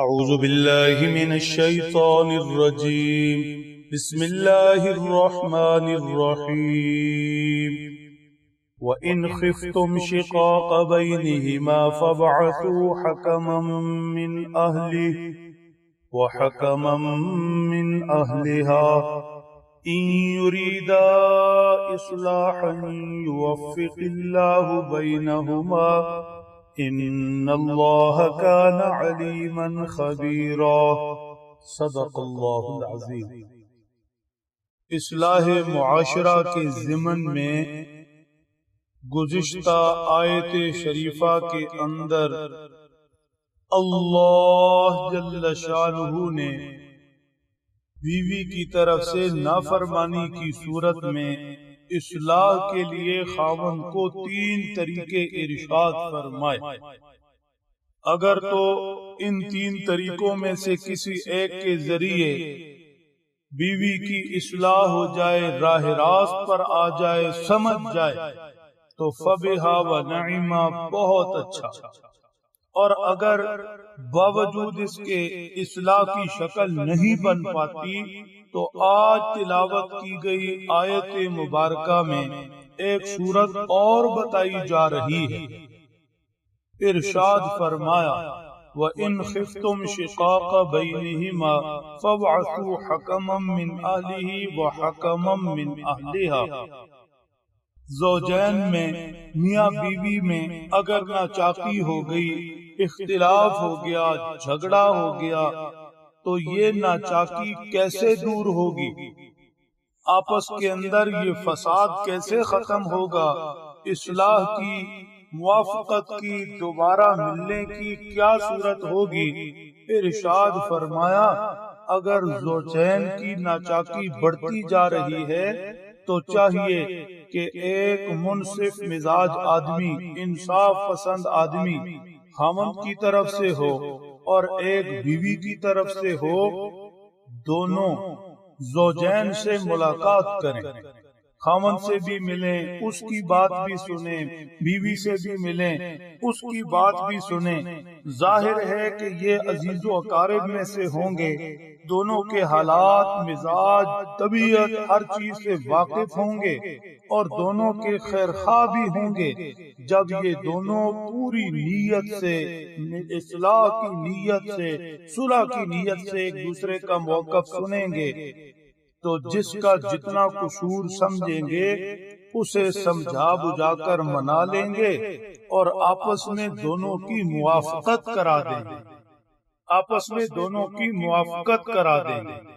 أعوذ بالله من الشيطان الرجيم. بسم الله الرحمن الرحيم. وإن خفتم شقاق بينهما فابعثوا حكما من أهله وحكما من أهلها. إن يريدا إصلاحا يوفق الله بينهما ان اللہ کان علیما خبیرا صدق اللہ العظیم. اصلاح معاشرہ کے ضمن میں گزشتہ آیت شریفہ کے اندر اللہ جل شانہ نے بیوی کی طرف سے نافرمانی کی صورت میں اصلاح کے لیے خاون کو تین طریقے ارشاد فرمائے۔ اگر تو ان تین طریقوں میں سے کسی ایک کے ذریعے بیوی کی اصلاح ہو جائے، راہ راست پر آ جائے، سمجھ جائے، تو فبہا و نعیمہ بہت اچھا۔ اور اگر باوجود اس کے اصلاح کی شکل نہیں بن پاتی، تو آج تلاوت کی گئی آیت مبارکہ میں ایک صورت اور بتائی جا رہی ہے۔ ارشاد فرمایا، وَإِنْ خِفْتُمْ شِقَاقَ بَيْنِهِمَا فَوْعَثُوا حَكَمًا مِّنْ أَهْلِهِ وَحَكَمًا مِّنْ أَهْلِهَا زوجین میں، میاں بیوی میں اگر نہ چاقی ہو گئی، اختلاف ہو گیا، جھگڑا ہو گیا، تو یہ ناچاکی کیسے دور ہوگی؟ آپس کے اندر یہ فساد کیسے ختم ہوگا؟ اصلاح کی، موافقت کی، دوبارہ ملنے کی کیا صورت ہوگی؟ ارشاد فرمایا، اگر زوجین کی ناچاکی بڑھتی جا رہی ہے تو چاہیے کہ ایک منصف مزاج آدمی، انصاف پسند آدمی خامن کی طرف سے ہو اور ایک بیوی کی طرف سے ہو، دونوں زوجین سے ملاقات کریں۔ خامن سے بھی ملیں اس کی بات بھی سنیں بیوی سے بھی ملیں اس کی بات بھی سنیں۔ ظاہر ہے کہ یہ عزیز و اقارب میں سے ہوں گے۔ دونوں کے حالات مزاج طبیعت ہر چیز سے واقف ہوں گے۔ اور دونوں کے خیر خواہ بھی ہوں گے۔ جب یہ دونوں پوری نیت سے اصلاح کی نیت سے صلح کی نیت سے ایک دوسرے کا موقف سنیں گے۔ تو جس کا جتنا قصور سمجھیں گے، اسے سمجھا بجا کر منا لیں گے اور آپس میں دونوں کی موافقت کرا دیں گے۔ آپس میں دونوں کی موافقت کرا دیں گے۔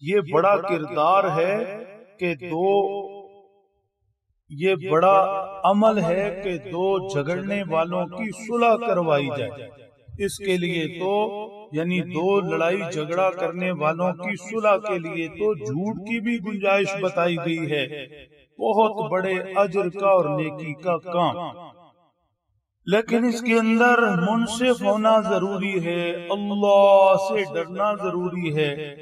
یہ بڑا کردار ہے کہ دو، یہ بڑا عمل ہے کہ دو جھگڑنے والوں کی صلح کروائی جائے۔ اس کے لیے تو یعنی دو لڑائی جھگڑا کرنے والوں کی صلح کے لیے تو جھوٹ کی بھی گنجائش بتائی گئی ہے۔ بہت بڑے اجر کا اور نیکی کا کام۔ لیکن اس کے اندر منصف ہونا ضروری ہے۔ اللہ سے ڈرنا ضروری ہے۔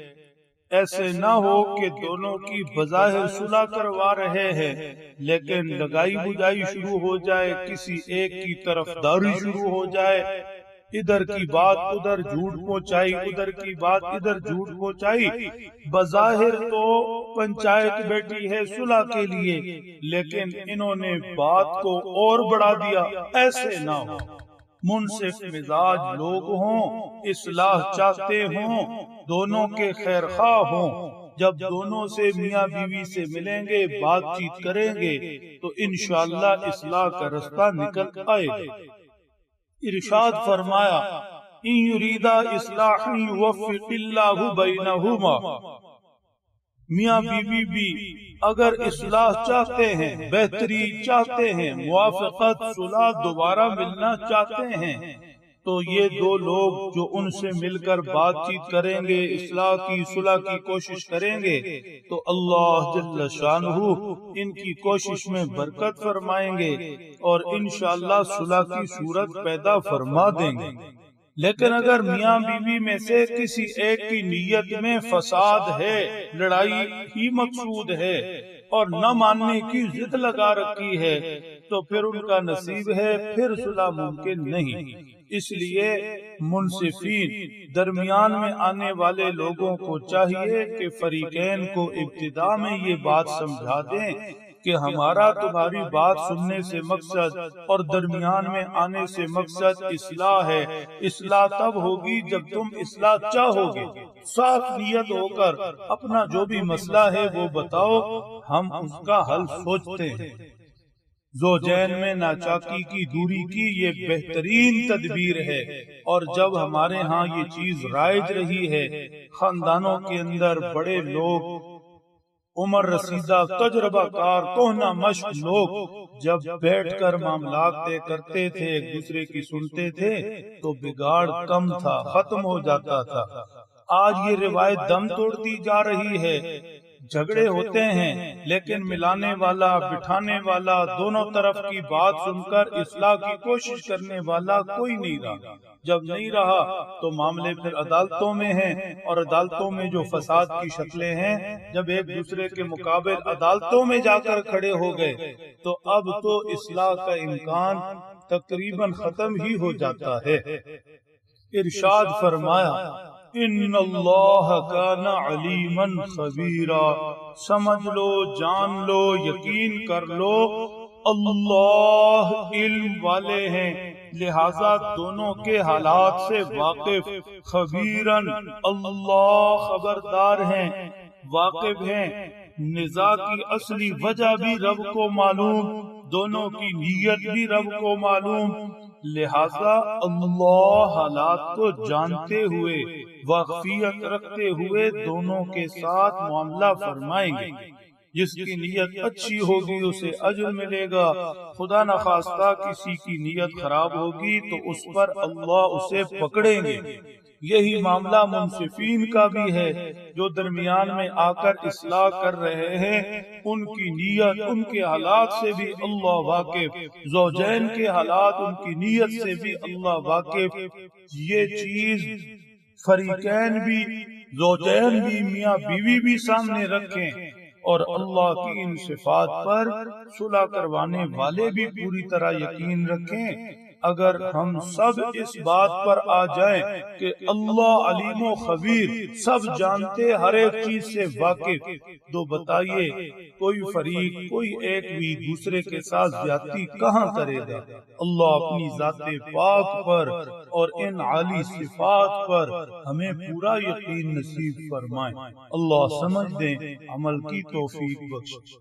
ایسے نہ ہو کہ دونوں کی بظاہر صلح کروا رہے ہیں۔ لیکن لگائی بجائی شروع ہو جائے کسی ایک کی طرف داری شروع ہو جائے۔ ادھر کی بات ادھر جھوٹ پہنچائی، ادھر کی بات ادھر جھوٹ پہنچائی۔ بظاہر تو پنچایت بیٹھی ہے صلح کے لیے، لیکن انہوں نے بات کو اور بڑھا دیا، ایسے نہ ہو۔ منصف مزاج لوگ ہوں، اصلاح چاہتے ہوں، دونوں کے خیر خواہ ہوں۔ جب دونوں سے میاں بیوی سے ملیں گے، بات چیت کریں گے، تو انشاءاللہ اصلاح کا رستہ نکل آئے گا۔ ارشاد فرمایا، ان یریدا اصلاح یوفق اللہ بینہما. میاں بی بی بی اگر اصلاح چاہتے ہیں، بہتری چاہتے ہیں، موافقت صلح دوبارہ ملنا چاہتے ہیں تو یہ دو لوگ جو ان سے مل کر بات چیت کریں گے، اصلاح کی، صلح کی کوشش کریں گے، تو اللہ جل شانہ ان کی کوشش میں برکت فرمائیں گے اور انشاءاللہ صلح کی صورت پیدا فرما دیں گے۔ لیکن اگر میاں بیوی میں سے کسی ایک کی نیت میں فساد ہے، لڑائی ہی مقصود ہے اور نہ ماننے کی ضد لگا رکھی ہے تو پھر ان کا نصیب ہے، پھر صلح ممکن نہیں۔ اس لیے منصفین، درمیان میں آنے والے لوگوں کو چاہیے کہ فریقین کو ابتدا میں یہ بات سمجھا دیں کہ ہمارا تمہاری بات سننے سے مقصد اور درمیان میں آنے سے مقصد اصلاح ہے۔ اصلاح تب ہوگی جب تم اصلاح چاہو گے صاف نیت ہو کر اپنا جو بھی مسئلہ ہے وہ بتاؤ، ہم اس کا حل سوچتے ہیں۔ زوجین میں ناچاکی کی دوری کی یہ بہترین تدبیر ہے۔ اور جب ہمارے ہاں یہ چیز رائج رہی ہے، خاندانوں کے اندر بڑے لوگ، عمر رسیدہ تجربہ کار کوہنا مشق لوگ جب بیٹھ کر معاملات طے کرتے تھے، ایک دوسرے کی سنتے تھے، تو بگاڑ کم تھا، ختم ہو جاتا تھا۔ آج یہ روایت دم توڑتی جا رہی ہے۔ جھگڑے ہوتے ہیں، لیکن ملانے والا، بٹھانے والا، دونوں طرف کی بات سن کر اصلاح کی کوشش کرنے والا کوئی نہیں رہا۔ جب نہیں رہا تو معاملے پھر عدالتوں میں ہیں اور عدالتوں میں جو فساد کی شکلیں ہیں، جب ایک دوسرے کے مقابل عدالتوں میں جا کر کھڑے ہو گئے، تو اب تو اصلاح کا امکان تقریباً ختم ہی ہو جاتا ہے۔ ارشاد فرمایا، ان اللہ کان علیما خبیرا. سمجھ لو، جان لو، یقین کر لو، اللہ علم والے ہیں۔ لہذا دونوں کے حالات سے واقف خبیرن اللہ خبردار ہیں، واقف ہیں۔ نزا کی اصلی وجہ بھی رب کو معلوم، دونوں کی نیت بھی رب کو معلوم۔ لہذا اللہ حالات کو جانتے ہوئے وقفیت رکھتے ہوئے دونوں کے ساتھ معاملہ فرمائیں گے۔ جس کی نیت اچھی ہوگی، اسے اجر ملے گا۔ خدا نخواستہ کسی کی نیت خراب ہوگی تو اس پر اللہ اسے پکڑیں گے۔ یہی معاملہ منصفین کا بھی ہے جو درمیان میں آ کر اصلاح کر رہے ہیں۔ ان کی نیت، ان کے حالات سے بھی اللہ واقف۔ زوجین کے حالات ان کی نیت سے بھی اللہ واقف۔ یہ چیز فریقین بھی، زوجین بھی، میاں بیوی بھی سامنے رکھیں۔ اور اللہ کی ان صفات پر صلح کروانے والے بھی پوری طرح یقین رکھیں۔ اگر ہم سب اس بات پر آ جائیں کہ اللہ علیم و خبیر سب جانتے ہر ایک چیز سے واقف تو بتائیے کوئی فریق کوئی ایک بھی دوسرے کے ساتھ زیادتی کہاں کرے گا؟ اللہ اپنی ذات پاک پر اور ان عالی صفات پر ہمیں پورا یقین نصیب فرمائے اللہ سمجھ دیں عمل کی توفیق بخش۔